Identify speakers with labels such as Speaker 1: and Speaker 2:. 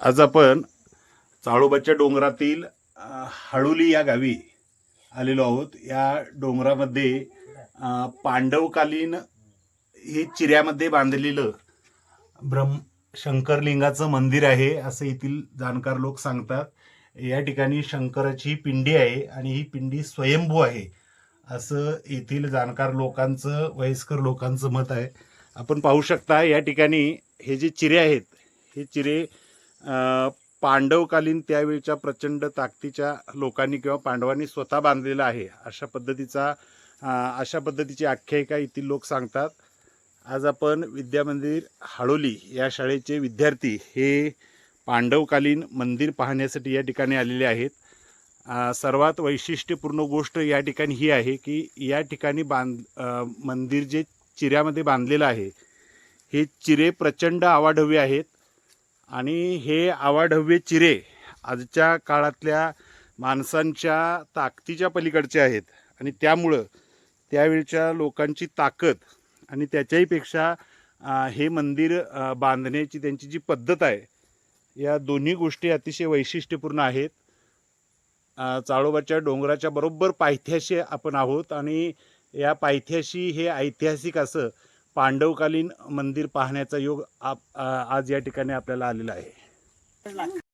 Speaker 1: आज आपण चाळोबाच्या डोंगरातील हळुली या गावी आलेलो आहोत. या डोंगरामध्ये पांडवकालीन हे चिऱ्यामध्ये बांधलेलं ब्रह्म शंकरलिंगाचं मंदिर आहे असं येथील जाणकार लोक सांगतात. या ठिकाणी शंकराची पिंडी आहे आणि ही पिंडी स्वयंभू आहे असं येथील जाणकार लोकांचं वयस्कर लोकांचं मत आहे. आपण पाहू शकता या ठिकाणी हे जे चिरे आहेत हे चिरे पांडवकालीन त्यावेळच्या प्रचंड ताकदीच्या लोकांनी किंवा पांडवांनी स्वतः बांधलेला आहे अशा पद्धतीचा अशा पद्धतीची आख्यायिका येथील लोक सांगतात. आज आपण विद्यामंदिर हाडोली या शाळेचे विद्यार्थी हे पांडवकालीन मंदिर पाहण्यासाठी या ठिकाणी आलेले आहेत. सर्वात वैशिष्ट्यपूर्ण गोष्ट या ठिकाणी ही आहे की या ठिकाणी बांध मंदिर जे चिऱ्यामध्ये बांधलेलं आहे हे चिरे प्रचंड आवाढवे आहेत. आणि हे आवाढव्य चिरे आजच्या काळातल्या माणसांच्या ताकदीच्या पलीकडचे आहेत. आणि त्यामुळं त्यावेळच्या लोकांची ताकद आणि त्याच्याहीपेक्षा हे मंदिर बांधण्याची त्यांची जी पद्धत आहे या दोन्ही गोष्टी अतिशय वैशिष्ट्यपूर्ण आहेत. चाळोबाच्या डोंगराच्या बरोबर पायथ्याशी आपण आहोत आणि या पायथ्याशी हे ऐतिहासिक असं पांडवकालीन मंदिर पाहण्याचा योग आप आज या ठिकाणी आपल्याला आलेला आहे.